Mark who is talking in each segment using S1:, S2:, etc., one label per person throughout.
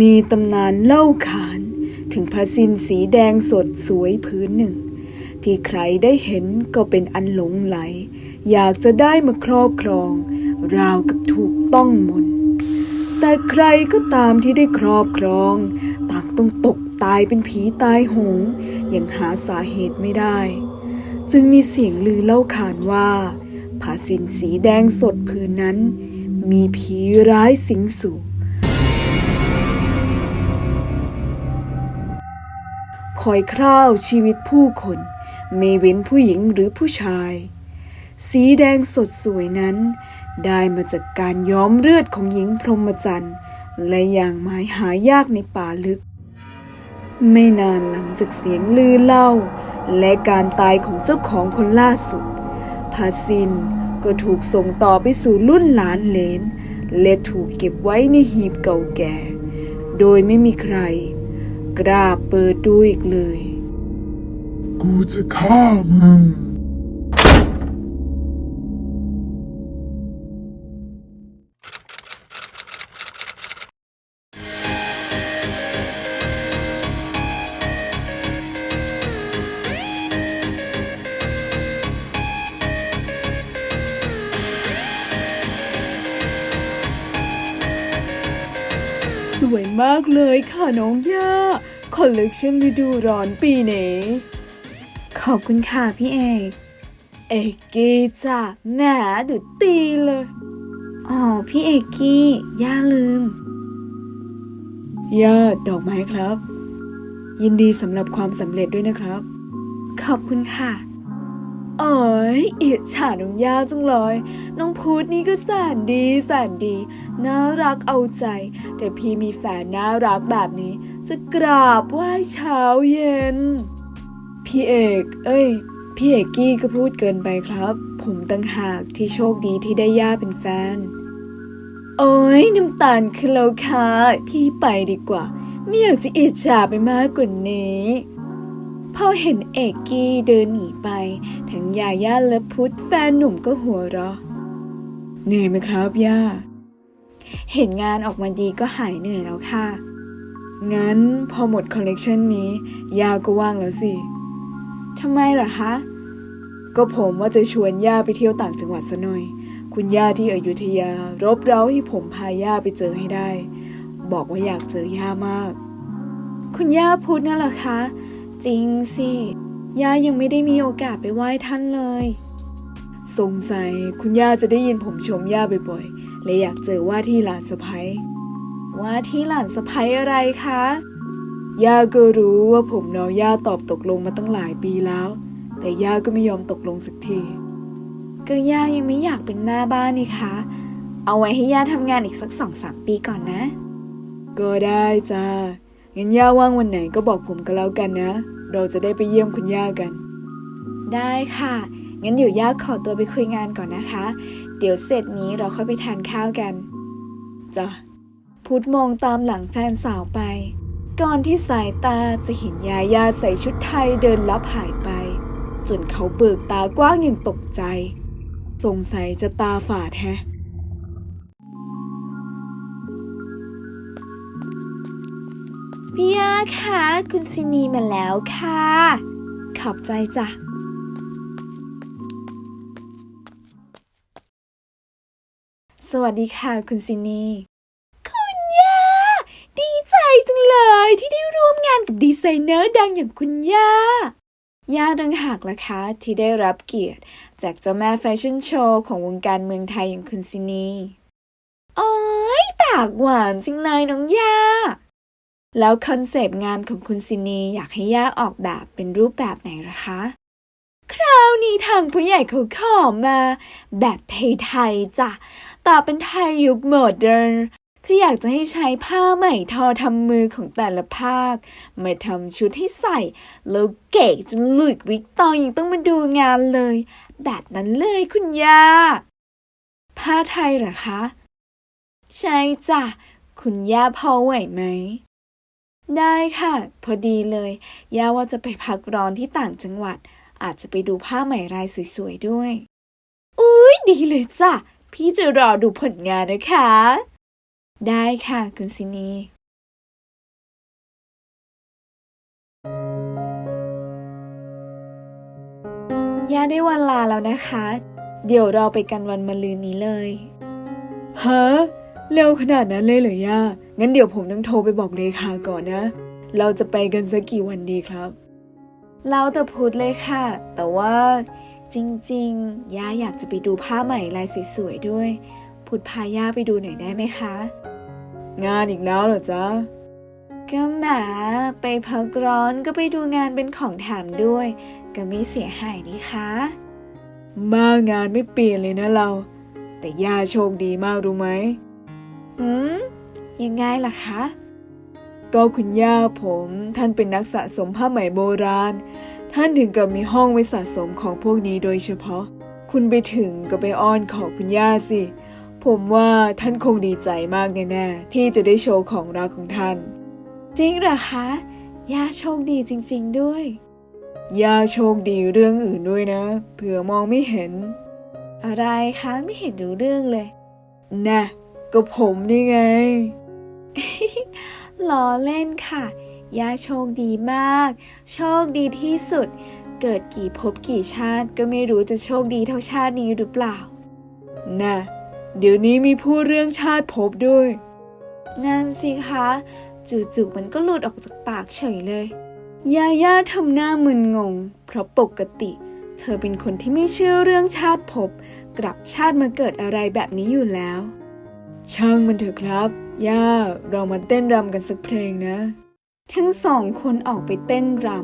S1: มีตำนานเล่าขานถึงผ้าสิ้นสีแดงสดสวยพื้นหนึ่ง ที่ใครได้เห็นก็เป็นอันหลงไหล อยากจะได้มาครอบครอง ราวกับถูกต้องมนต์แต่ใครก็ตามที่ได้ครอบครอง ต่างต้องตกตายเป็นผีตายโหงอยังหาสาเหตุไม่ได้ จึงมีเสียงลือเล่าขานว่าผ้าสิ้นสีแดงสดผืนนั้น มีผีร้ายสิงสู่ คอยคร่าวชีวิตผู้คนไม่เว้นผู้หญิงหรือผู้ชาย สีแดงสดสวยนั้น ได้มาจากการย้อมเลือดของหญิงพรหมจรรย์และอย่างหมายหายากในป่าลึก ไม่นานหลังจากเสียงลือเล่า และการตายของเจ้าของคนล่าสุดพาซินก็ถูกส่งต่อไปสู่รุ่นหลานเลนและถูกเก็บไว้ในหีบเก่าแก่ โดยไม่มีใคร กล้าเปิดดูอีกเลย
S2: กูจะฆ่ามึง
S1: วยมากเลยค่ะน้องย่าคอลเลกชันฤดูร้อนปีนี้ขอบคุณค่ะพี่เอก เอกกี้จ้ะแหมดูตีเลย
S3: อ๋อ พี่เอกกี้ย่าลืม
S1: ย่าดอกไม้ครับ ยินดีสำหรับความสำเร็จด้วยนะครับ
S3: ขอบคุณค่ะ
S1: เอ๋ยอิจฉาน้องย่าจังเลย น้องพูดนี่ก็แสนดีแสนดี น่ารักเอาใจ แต่พี่มีแฟนน่ารักแบบนี้ จะกราบไหว้เช้าเย็น พี่เอก เอ้ย พี่เอกกี้ก็พูดเกินไปครับ ผมตั้งหากที่โชคดีที่ได้ย่าเป็นแฟน โอ้ยน้ำตาลขึ้นแล้วค่ะพี่ไปดีกว่า ไม่อยากจะอิจฉาไปมากกว่านี้ พอเห็นเอกกี้เดินหนีไป ทั้งยาย่าและพุทธแฟนหนุ่มก็หัวเราะเหนื่อยไหมครับย่า เห็นงานออกมาดีก็หายเหนื่อยแล้วค่ะ งั้นพอหมดคอลเลกชันนี้ย่าก็ว่างแล้วสิทำไมเหรอคะ ก็ผมว่าจะชวนย่าไปเที่ยวต่างจังหวัดซะหน่อย คุณย่าที่อยุธยา รบเร้าให้ผมพาย่าไปเจอให้ได้ บอกว่าอยากเจอย่ามาก คุณย่าพูดนั่นเหรอคะ จริงสิ ย่ายังไม่ได้มีโอกาสไปไหว้ท่านเลย สงสัยคุณย่าจะได้ยินผมชมย่าบ่อยๆและอยากเจอว่าที่หลานสะพ้ยว่าที่หลานสะพ้ยอะไรคะ ย่าก็รู้ว่าผมรอย่าตอบตกลงมาตั้งหลายปีแล้ว แต่ย่าก็ไม่ยอมตกลงสักทีก็ย่ายังไม่อยากเป็นแม่บ้านนี่คะ เอาไว้ให้ย่าทำงานอีกสักสองสามปีก่อนนะ ก็ได้จ้า งั้นย่าว่างวันไหนก็บอกผมก็แล้วกันนะ เราจะได้ไปเยี่ยมคุณย่ากัน ได้ค่ะ งั้นเดี๋ยวย่าขอตัวไปคุยงานก่อนนะคะ เดี๋ยวเสร็จนี้เราค่อยไปทานข้าวกัน จ้ะ พุธมองตามหลังแฟนสาวไป ก่อนที่สายตาจะเห็นยายาใส่ชุดไทยเดินลับหายไป จนเขาเบิกตากว้างอย่างตกใจ สงสัยจะตาฝาดแฮะ
S3: พี่ย่าคะ คุณซินีมาแล้วค่ะ ขอบใจจ้ะ
S1: สวัสดีค่ะ คุณซินี
S3: คุณย่า ดีใจจังเลยที่ได้ร่วมงานกับดีไซเนอร์ดังอย่างคุณย่า
S1: ย่าดังหากล่ะคะที่ได้รับเกียรติจากเจ้าแม่แฟชั่นโชว์ของวงการเมืองไทยอย่างคุณซินี
S3: โอ้ยปากหวานจริงเลยน้องย่า
S1: แล้วคอนเซปต์งานของคุณซินีอยากให้ย่าออกแบบเป็นรูปแบบไหนล่ะคะ
S3: คราวนี้ทางผู้ใหญ่เขาขอมา แบบไทยๆจ้ะต่อเป็นไทยยุคโมเดิร์นคืออยากจะให้ใช้ผ้าไหมทอทำมือของแต่ละภาค มาทำชุดให้ใส่ แล้วเก๋จนหลุดวิกตองยังต้องมาดูงานเลย แบบนั้นเลยคุณย่า
S1: ผ้าไทยเหรอคะ
S3: ใช่จ้ะ คุณย่าพอไหวไหม
S1: ได้ค่ะ พอดีเลย ย่าว่าจะไปพักร้อนที่ต่างจังหวัด อาจจะไปดูผ้าไหมลายสวยๆด้วย
S3: อุ้ยดีเลยจ้ะ พี่จะรอดูผลงานนะคะ
S1: ได้ค่ะคุณซินี
S3: ย่าได้วันลาแล้วนะคะ เดี๋ยวเราไปกันวันมะรืนนี้เลย
S1: เฮ้ เร็วขนาดนั้นเลยเหรอย่า งั้นเดี๋ยวผมต้องโทรไปบอกเลขาก่อนนะ เราจะไปกันสักกี่วันดีครับ
S3: เราจะพูดเลยค่ะ แต่ว่าจริงๆ ย่าอยากจะไปดูผ้าใหม่ลายสวยๆด้วยพูดพาย่าไปดูหน่อยได้ไหมคะ
S1: งานอีกแล้วเหรอจ๊ะ
S3: ก็แหมาไปพักร้อนก็ไปดูงานเป็นของแถมด้วย ก็ไม่เสียหายนี่คะ
S1: มางานไม่เปลี่ยนเลยนะเรา แต่ย่าโชคดีมากรู้ไหม
S3: หืมยังไงล่ะคะ
S1: ก็คุณย่าผมท่านเป็นนักสะสมผ้าไหมโบราณ ท่านถึงกับมีห้องไว้สะสมของพวกนี้โดยเฉพาะ คุณไปถึงก็ไปอ้อนขอคุณย่าสิ ผมว่าท่านคงดีใจมากแน่ๆที่จะได้โชว์ของรักของท่าน
S3: จริงเหรอคะ ย่าโชคดีจริง ๆ ด้วย
S1: ย่าโชคดีเรื่องอื่นด้วยนะ เผื่อมองไม่เห็น
S3: อะไรคะไม่เห็นรู้เรื่องเลย
S1: นะ ก็ผมนี่ไง
S3: ล้อเล่นค่ะ ย่าโชคดีมาก โชคดีที่สุด เกิดกี่ภพกี่ชาติก็ไม่รู้จะโชคดีเท่าชาตินี้หรือเปล่า
S1: นะเดี๋ยวนี้มีพูดเรื่องชาติภพด้วย
S3: นั่นสิคะ จู่ๆมันก็หลุดออกจากปากเฉยเลย
S1: ยาย่าทำหน้ามึนงง เพราะปกติ เธอเป็นคนที่ไม่เชื่อเรื่องชาติภพกลับชาติมาเกิดอะไรแบบนี้อยู่แล้ว ช่างมันเถอะครับ ย่า เรามาเต้นรำกันสักเพลงนะ ทั้งสองคนออกไปเต้นรำ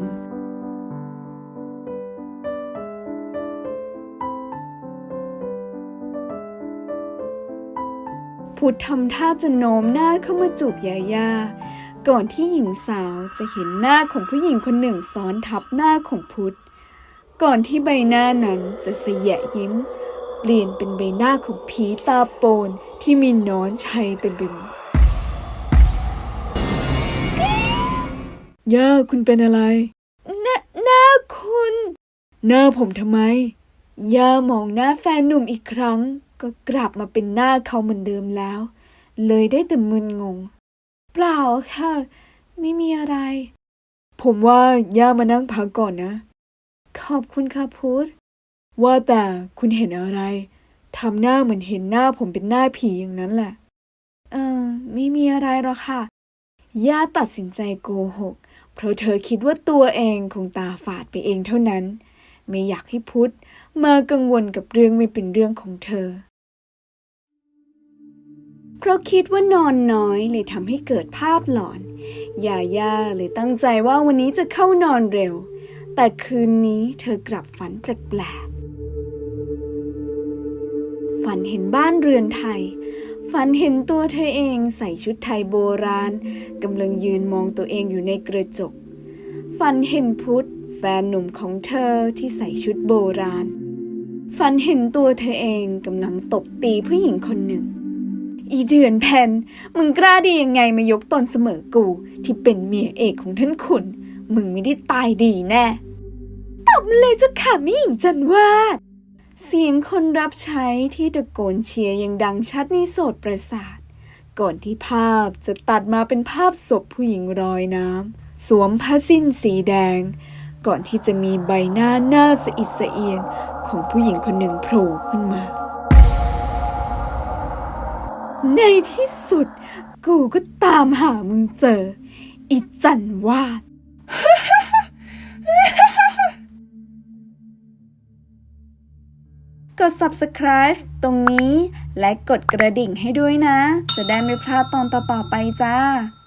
S1: พุทธทำท่าจะโน้มหน้าเข้ามาจูบยาย่าก่อนที่หญิงสาวจะเห็นหน้าของผู้หญิงคนหนึ่งซ้อนทับหน้าของพุทธ ก่อนที่ใบหน้านั้นจะเสยะยิ้ม เปลี่ยนเป็นใบหน้าของผีตาโปนที่มีหนอนชัยเต็มไปหมดย่าคุณเป็นอะไร
S3: หน้าหน้าคุณ
S1: หน้าผมทำไม ย่ามองหน้าแฟนหนุ่มอีกครั้ง ก็กลับมาเป็นหน้าเขาเหมือนเดิมแล้ว เลยได้แต่มึนงง
S3: เปล่าค่ะ ไม่มีอะไร
S1: ผมว่าย่ามานั่งพักก่อนนะ
S3: ขอบคุณค่ะพุธ
S1: ว่าแต่คุณเห็นอะไรทำหน้าเหมือนเห็นหน้าผมเป็นหน้าผีอย่างนั้นแหละ
S3: เออ ไม่มีอะไรหรอกค่ะ
S1: ย่าตัดสินใจโกหก เพราะเธอคิดว่าตัวเองคงตาฝาดไปเองเท่านั้น ไม่อยากให้พุทธมากังวลกับเรื่องไม่เป็นเรื่องของเธอ เพราะคิดว่านอนน้อยเลยทำให้เกิดภาพหลอนยาย่าเลยตั้งใจว่าวันนี้จะเข้านอนเร็ว แต่คืนนี้เธอกลับฝันแปลก นเห็นบ้านเรือนไทย ฝันเห็นตัวเธอเองใส่ชุดไทยโบราณกำลังยืนมองตัวเองอยู่ในกระจก ฝันเห็นพุทธแฟนหนุ่มของเธอที่ใส่ชุดโบราณ ฝันเห็นตัวเธอเองกำลังตบตีผู้หญิงคนหนึ่ง อีเดือนแผ่นมึงกล้าดียังไงมายกตนเสมอกู ที่เป็นเมียเอกของท่านขุนมึงไม่ได้ตายดีแน่ตบเลยเจ้าค่ะไม่หญิงจันวาด เสียงคนรับใช้ที่ตะโกนเชียร์ยังดังชัดในโสดประสาท ก่อนที่ภาพจะตัดมาเป็นภาพศพผู้หญิงรอยน้ำ สวมผ้าสิ้นสีแดง ก่อนที่จะมีใบหน้าหน้าสะอิดสะเอียนของผู้หญิงคนหนึ่งโผล่ขึ้นมา ในที่สุด กูก็ตามหามึงเจอ อีจันวาด
S3: กด subscribe ตรงนี้ และกดกระดิ่งให้ด้วยนะ จะได้ไม่พลาดตอนต่อๆไปจ้า